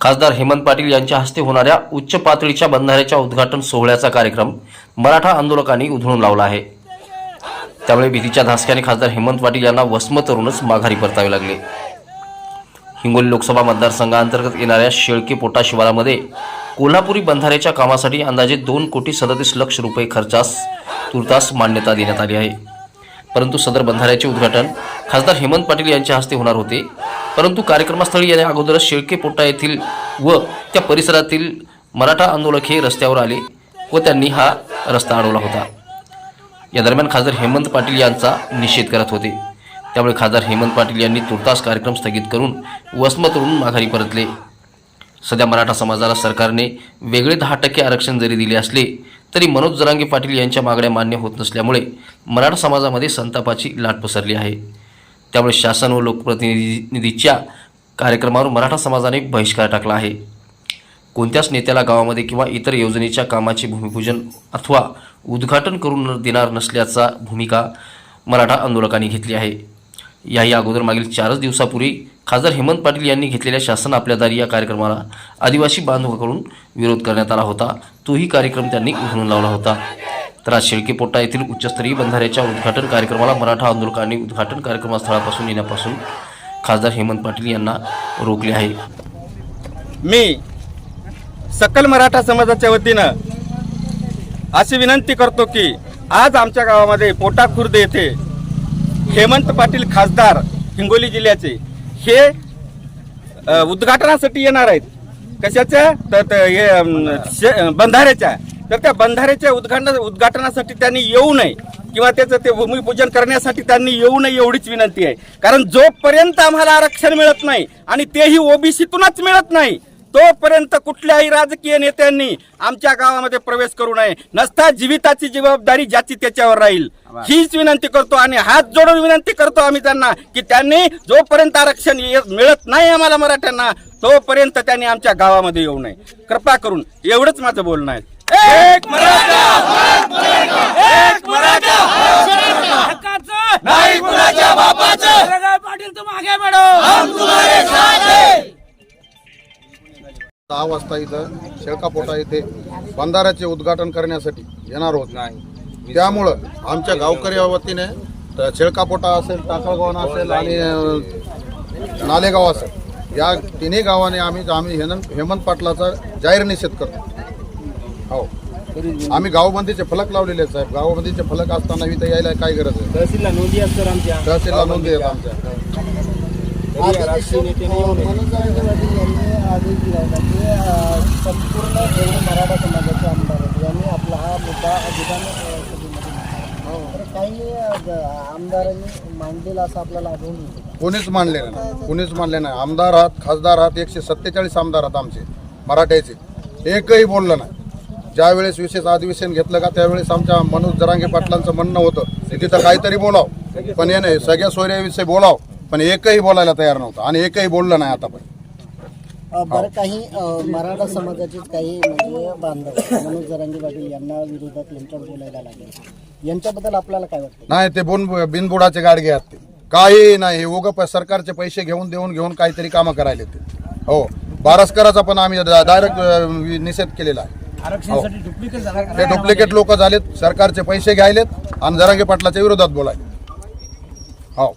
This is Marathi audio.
खासदार हेमंत पाटील यांच्या हस्ते होणाऱ्या उच्च पातळीच्या बंधाऱ्याच्या उद्घाटन सोहळ्याचा कार्यक्रम मराठा आंदोलकांनी उधळून लावला आहे. त्यामुळे भीतीच्या धासक्याने खासदार हेमंत पाटील यांना वसमत माघारी परतावे लागले. हिंगोली लोकसभा मतदारसंघाअंतर्गत येणाऱ्या शेळके पोटा शिवारामध्ये कोल्हापुरी बंधाऱ्याच्या कामासाठी अंदाजे दोन कोटी सदतीस लक्ष रुपये खर्चास तुर्तास मान्यता देण्यात आली आहे. परंतु सदर बंधाऱ्याचे उद्घाटन खासदार हेमंत पाटील यांच्या हस्ते होणार होते. परंतु कार्यक्रमस्थळी याने अगोदरच शेळके पोटा येथील व त्या परिसरातील मराठा आंदोलक हे रस्त्यावर आले व त्यांनी हा रस्ता अडवला होता. या दरम्यान खासदार हेमंत पाटील यांचा निषेध करत होते. त्यामुळे खासदार हेमंत पाटील यांनी तुर्तास कार्यक्रम स्थगित करून वसमतवरून माघारी परतले. सध्या मराठा समाजाला सरकारने वेगळे दहा टक्के आरक्षण जरी दिले असले तरी मनोज जरांगे पाटील यांच्या मागण्या मान्य होत नसल्यामुळे मराठा समाजामध्ये संतापाची लाट पसरली आहे. त्यामुळे शासन व लोकप्रतिनिधीच्या कार्यक्रमावर मराठा समाजाने बहिष्कार टाकला आहे. कोणत्याच नेत्याला गावामध्ये किंवा इतर योजनेच्या कामाचे भूमिपूजन अथवा उद्घाटन करून देणार नसल्याचा भूमिका मराठा आंदोलकांनी घेतली आहे. याही अगोदर मागील चारच दिवसापूर्वी खासदार हेमंत पाटील यांनी घेतलेल्या शासन आपल्या दारी या कार्यक्रमाला आदिवासी बांधवाकडून विरोध करण्यात आला होता. तोही कार्यक्रम त्यांनी उघडून लावला होता. तर आज शेळकेपोटा येथील उच्चस्तरीय बंधाऱ्याच्या उद्घाटन कार्यक्रमाला मराठा आंदोलकांनी उद्घाटन कार्यक्रमस्थळापासून येण्यापासून खासदार हेमंत पाटील यांना रोखले आहे. मी सकल मराठा समाजाच्या वतीनं अशी विनंती करतो की आज आमच्या गावामध्ये पोटा खुर्द येथे हेमंत पाटील खासदार हिंगोली जिल्ह्याचे हे उद्घाटनासाठी येणार आहेत. कशाच्या? तर हे शे- बंधाऱ्याच्या. तर त्या बंधाऱ्याच्या उद्घाटन उद्घाटनासाठी त्यांनी येऊ नये किंवा त्याचं ते भूमिपूजन करण्यासाठी त्यांनी येऊ नये एवढीच विनंती आहे. कारण जोपर्यंत आम्हाला आरक्षण मिळत नाही आणि तेही ओबीसीतूनच मिळत नाही तोपर्यंत कुठल्याही राजकीय नेत्यांनी आमच्या गावामध्ये प्रवेश करू नये. नसता जीविताची जबाबदारी ज्याची त्याच्यावर राहील. हीच विनंती करतो आणि हात जोडून विनंती करतो आम्ही त्यांना की त्यांनी जोपर्यंत आरक्षण ये- मिळत नाही आम्हाला मराठ्यांना तोपर्यंत त्यांनी आमच्या गावामध्ये येऊ नये. कृपा करून एवढंच माझं बोलणं आहे. एक हक्काचं नाही कुणाच्या बापाचं. पाटील तुम आगे बढो दहा वाजता इथं शेळकापोटा येथे बंधाऱ्याचे उद्घाटन करण्यासाठी येणार होत. त्यामुळं आमच्या गावकरी वतीने शेळकापोटा असेल टाकळगाव असेल आणि नालेगाव असेल. या तिन्ही गावाने आम्ही आम्ही हेमंत हेमंत पाटलाचा जाहीर निषेध करतो. हो. आम्ही गावबंदीचे फलक लावलेले आहेत साहेब. गावबंदीचे फलक असताना इथं यायला काय गरज आहे? तहसीलला नोंदी असतात आमच्या. तहसीलला नोंदी आहेत आमच्या. मनोज जारंगे पाटील यांनी आदेश दिला होता की संपूर्ण जेवढे मराठा समाजाचे आमदार आहेत यांनी आपला हा मुद्दा सभेमध्ये मांडला. तर काही आमदारांनी मांडलेला असं आपल्याला आढळून येतं कोणीच मानले नाही. कोणीच मानले नाही. आमदार आहात खासदार आहात एकशे सत्तेचाळीस आमदार आहात आमचे मराठ्याचे. एकही बोललं नाही. ज्यावेळेस विशेष अधिवेशन घेतलं का त्यावेळेस आमच्या मनोज जरांगे पाटलांचं म्हणणं होतं की तिथं काहीतरी बोलाव. पण हे नाही सगळ्या सोयऱ्याविषयी बोलाव. पण एकही बोलायला तयार नव्हतं आणि एकही बोललं नाही आता पण बरं काही मराठा समाजाचेच काही म्हणजे बांधव मनोज जरांगे पाटील यांना विरोधात यांच्यावर बोलायला लागले. यांच्याबद्दल आपल्याला काय वाटतं? नाही ते बोन बिनबुडाचे गाडगे आहेत ते. काही नाही हे उग सरकारचे पैसे घेऊन देऊन घेऊन काहीतरी कामं करायले ते. हो बारसकराचा पण आम्ही डायरेक्ट निषेध केलेला आहे. आरक्षणासाठी डुप्लिकेट झाला ते डुप्लिकेट लोक झालेत सरकारचे पैसे घ्यायलेत आणि जरांगे पाटलाच्या विरोधात बोलाय हो.